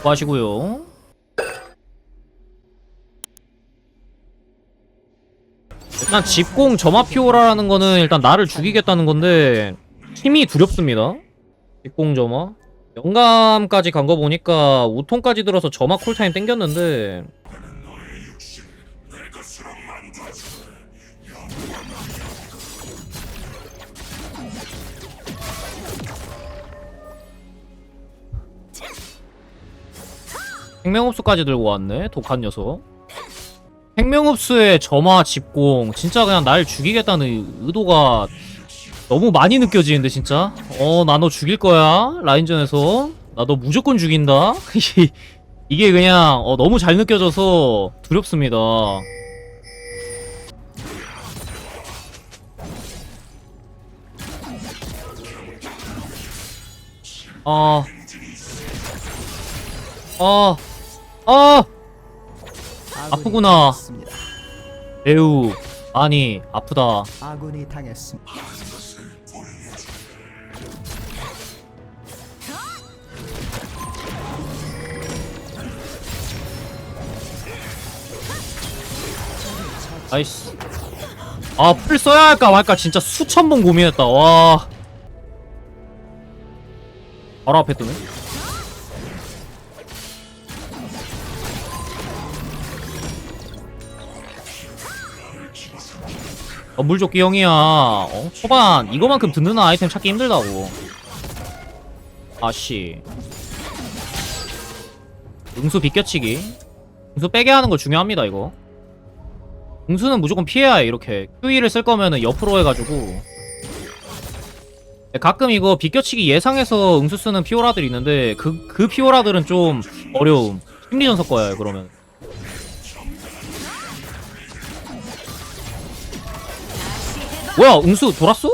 수고하시고요. 일단 집공 점화피오라라는 거는 일단 나를 죽이겠다는 건데 힘이 두렵습니다. 집공 점화. 영감까지 간 거 보니까 우통까지 들어서 점화 쿨타임 땡겼는데 생명흡수까지 들고 왔네 독한 녀석. 생명흡수의 점화 집공. 진짜 그냥 날 죽이겠다는 의도가 너무 많이 느껴지는데 진짜? 어 나 너 죽일 거야 라인전에서. 나 너 무조건 죽인다. 이게 그냥 어, 너무 잘 느껴져서 두렵습니다. 아. 아, 아, 아프구나. 당했습니다. 매우 많이 아프다. 아군이 당했습니다. 아이씨. 아, 풀 써야 할까 말까 진짜 수천 번 고민했다. 와. 바로 앞에 뜨네. 어, 물조끼 형이야. 어? 초반 이거만큼 든든한 아이템 찾기 힘들다고. 아씨. 응수 비껴치기. 응수 빼게 하는 거 중요합니다, 이거. 응수는 무조건 피해야 해 이렇게 QE를 쓸 거면은 옆으로 해가지고 가끔 이거 비껴치기 예상해서 응수 쓰는 피오라들이 있는데 그, 그 피오라들은 좀 어려움 심리전석 거야 그러면 뭐야 응수 돌았어?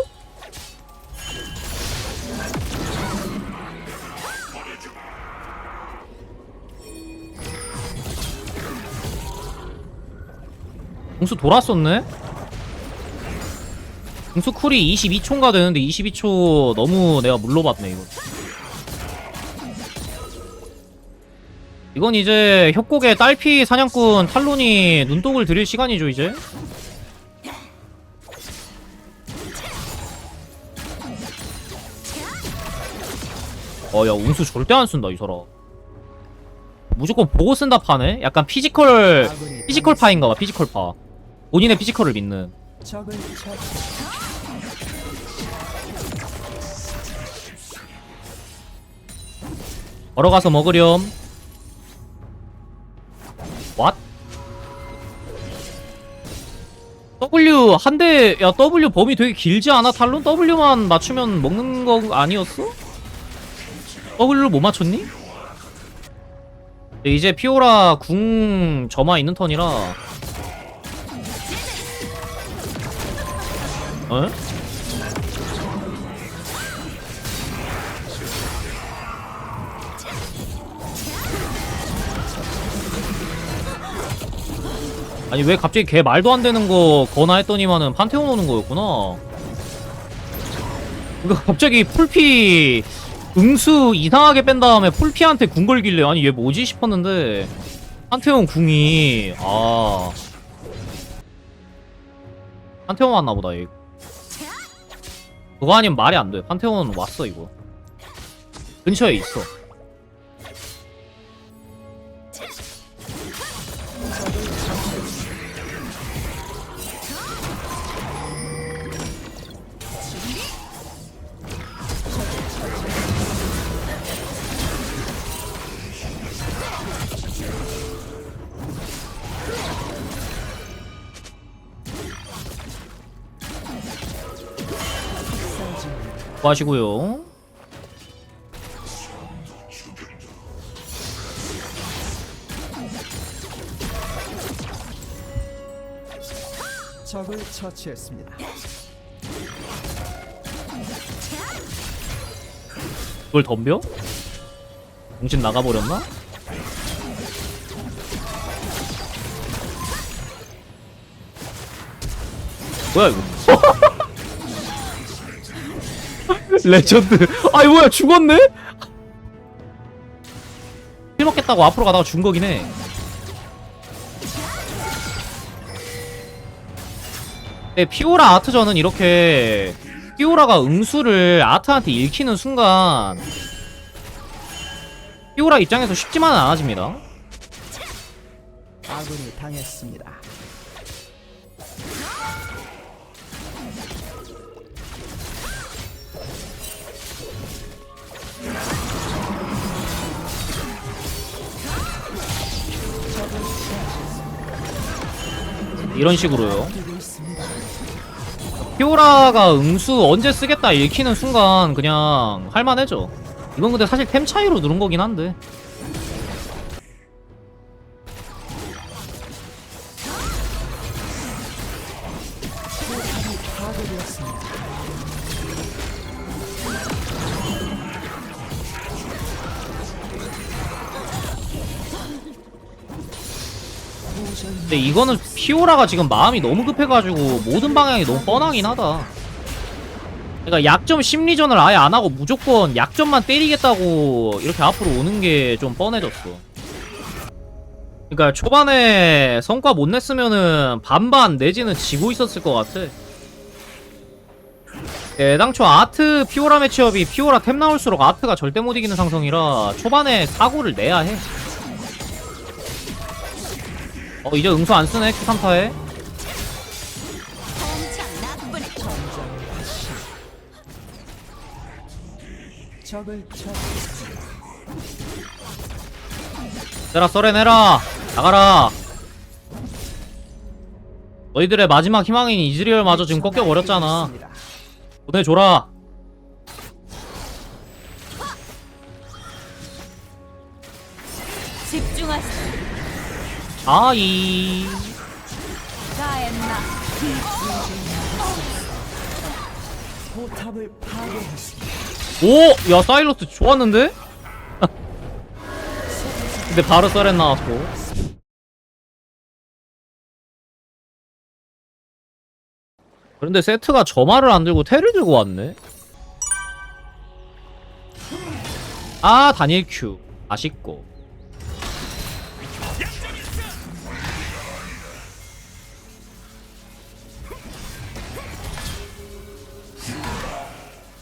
응수 돌았었네? 응수 쿨이 22초인가 되는데 22초 너무 내가 물러봤네 이거 이건 이제 협곡의 딸피 사냥꾼 탈론이 눈독을 들일 시간이죠 이제 어야 응수 절대 안 쓴다 이 사람 무조건 보고 쓴다 파네? 약간 피지컬 피지컬 파인가 봐 피지컬 파 본인의 피지컬을 믿는. 걸어가서 먹으렴 What? W 한 대, 야 W 범위 되게 길지 않아? 탈론 W만 맞추면 먹는 거 아니었어? W를 못 맞췄니? 네, 이제 피오라 궁 점화 있는 턴이라 어? 아니 왜 갑자기 걔 말도 안 되는 거 거나 했더니만은 판테온 오는 거였구나. 이거 갑자기 풀피 응수 이상하게 뺀 다음에 풀피한테 궁 걸길래 아니 얘 뭐지 싶었는데 판테온 궁이 아 판테온 왔나 보다 얘. 그거 아니면 말이 안 돼. 판테온 왔어 이거. 근처에 있어. 하시고요. 적을 처치했습니다. 그걸 덤벼? 정신 나가버렸나? 뭐야 이거? 레전드. 아이 뭐야 죽었네? 먹겠다고 앞으로 가다가 준 거긴 해. 네, 피오라 아트전은 이렇게 피오라가 응수를 아트한테 읽히는 순간 피오라 입장에서 쉽지만은 않아집니다. 아군이 당했습니다. 이런 식으로요. 피오라가 응수 언제 쓰겠다 읽히는 순간 그냥 할만해져. 이건 근데 사실 템 차이로 누른 거긴 한데. 근데 이거는 피오라가 지금 마음이 너무 급해가지고 모든 방향이 너무 뻔하긴 하다. 그러니까 약점 심리전을 아예 안 하고 무조건 약점만 때리겠다고 이렇게 앞으로 오는 게 좀 뻔해졌어. 그러니까 초반에 성과 못 냈으면은 반반 내지는 지고 있었을 것 같아. 애당초 아트 피오라 매치업이 피오라 템 나올수록 아트가 절대 못 이기는 상성이라 초반에 사고를 내야 해. 어 이제 응수 안 쓰네? Q3타에? 적을 처치했습니다. 내라. 나가라. 너희들의 마지막 희망인 이즈리얼 마저 지금 꺾여버렸잖아. 보내줘라. 집중하세요. 아이. 오! 야 사일러스 좋았는데? 근데 바로 썰렌 나왔고 그런데 세트가 저마를 안 들고 테를 들고 왔네 아 다니엘 큐 아쉽고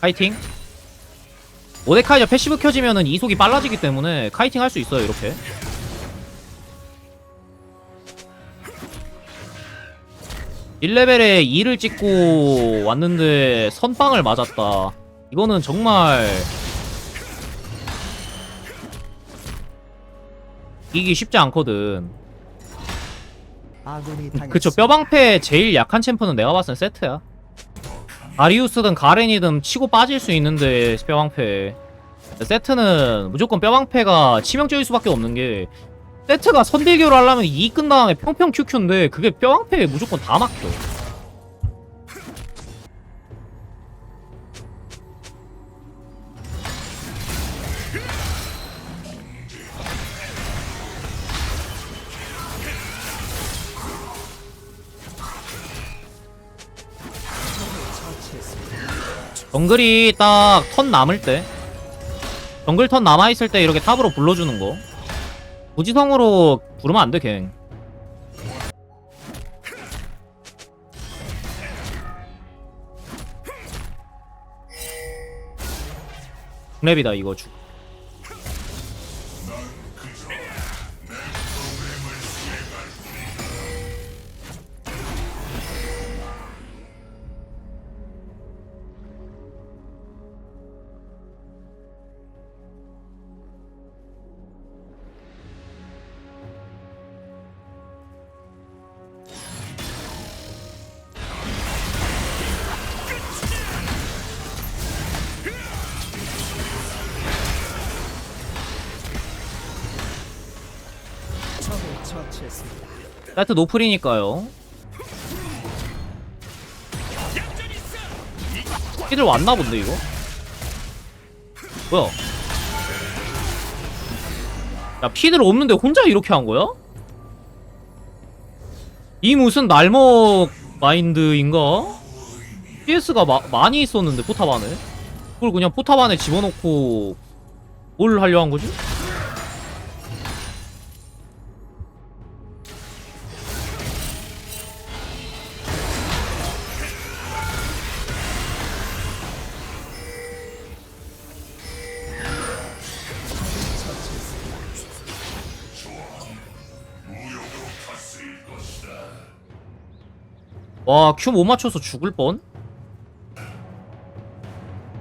파이팅. 모데카이저 패시브 켜지면은 이속이 빨라지기 때문에 카이팅 할 수 있어요 이렇게. 일레벨에 2를 찍고 왔는데 선빵을 맞았다. 이거는 정말 이기 쉽지 않거든. 그쵸 뼈방패 제일 약한 챔프는 내가 봤을 땐 세트야 아리우스든 가렌이든 치고 빠질 수 있는데 뼈방패. 세트는 무조건 뼈방패가 치명적일 수밖에 없는 게 세트가 선대결을 하려면 2끝 다음에 평평 QQ인데 그게 뼈방패에 무조건 다 막혀 정글이 딱 턴 남을 때 정글 턴 남아있을 때 이렇게 탑으로 불러주는 거 무지성으로 부르면 안 돼 갱 랩이다 이거 주. 세트 노플이니까요 피들 왔나 본데 이거 뭐야 야 피들 없는데 혼자 이렇게 한 거야? 이 무슨 날먹 마인드인가? PS가 마, 많이 있었는데 포탑 안에 그걸 그냥 포탑 안에 집어넣고 뭘 하려 한 거지? 와 큐 못 맞춰서 죽을 뻔?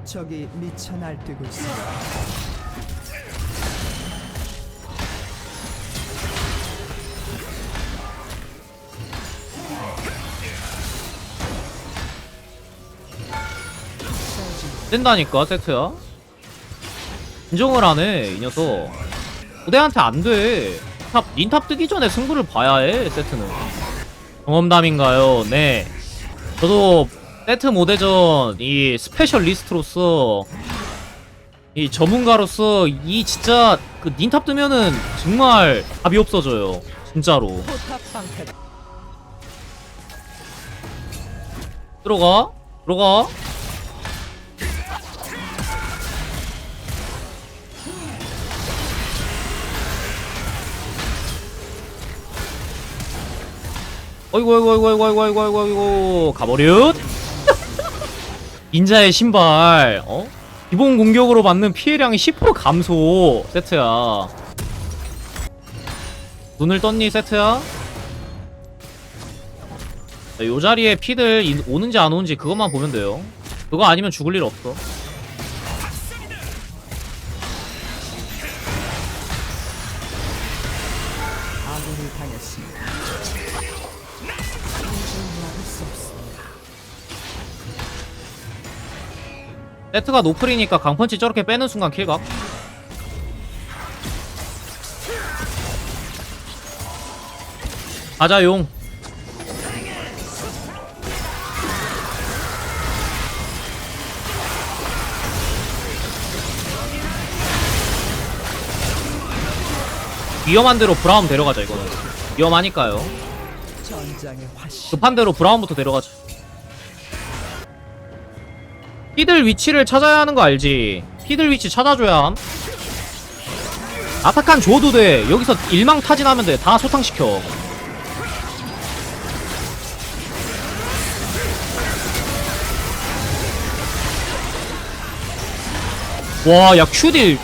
적이 미쳐 날뛰고 있습니다. 된다니까 세트야 인정을 안 해 이 녀석 부대한테 안 돼 탑 닌탑 뜨기 전에 승부를 봐야 해 세트는 경험담인가요? 네. 저도 세트 모대전 이 스페셜리스트로서 이 전문가로서 이 진짜 그 닌탑 뜨면은 정말 답이 없어져요. 진짜로. 들어가. 들어가 어이구 어이구 어이구 어이구 어이구 어이구 어이구 가버렸 인자의 신발 어? 기본 공격으로 받는 피해량이 10% 감소 세트야 눈을 떴니 세트야? 자, 요 자리에 피들 이- 오는지 안 오는지 그것만 보면 돼요. 그거 아니면 죽을 일 없어. 세트가 노플이니까 강펀치 저렇게 빼는 순간 킬각. 가자 용. 위험한 대로 브라움 데려가자 이거는. 위험하니까요. 급한 대로 브라운부터 데려가자. 피들 위치를 찾아야 하는 거 알지? 피들 위치 찾아줘야 함. 아타칸 줘도 돼. 여기서 일망타진하면 돼. 다 소탕시켜. 와, 야, 큐딜.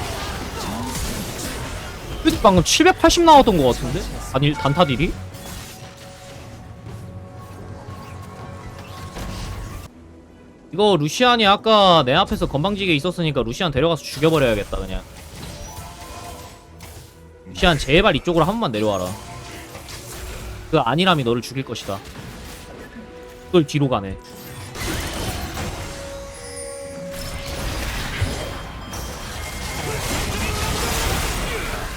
큐딜 방금 780 나왔던 것 같은데? 아니, 단타딜이? 이거 루시안이 아까 내 앞에서 건방지게 있었으니까 루시안 데려가서 죽여버려야겠다 그냥. 루시안 제발 이쪽으로 한 번만 내려와라. 그 아니람이 너를 죽일 것이다. 그걸 뒤로 가네.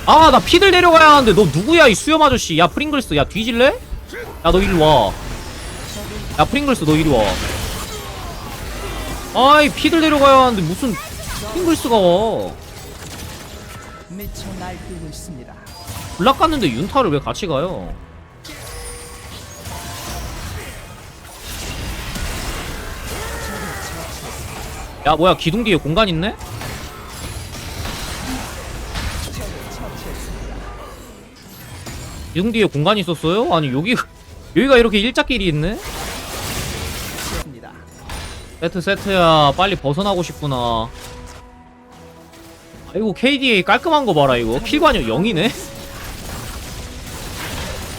아 나 피들 내려가야 하는데 너 누구야 이 수염 아저씨? 야 프링글스 야 뒤질래? 야 너 이리 와 야 프링글스 너 이리 와 아이 피들 내려가야 하는데 무슨 핑글스가 와 미쳐 날뛰고 있습니다. 블락 갔는데 윤타를 왜 같이 가요 야 뭐야 기둥 뒤에 공간 있네? 기둥 뒤에 공간이 있었어요? 아니 여기 여기가 이렇게 일자길이 있네? 세트 세트야. 빨리 벗어나고 싶구나. 아이고 KDA 깔끔한 거 봐라 이거. 킬관여 0이네?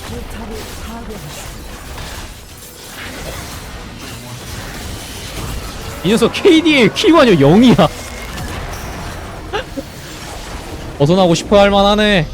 포탑을 파괴했습니다. 이 녀석 KDA 킬관여 0이야. 벗어나고 싶어 할 만하네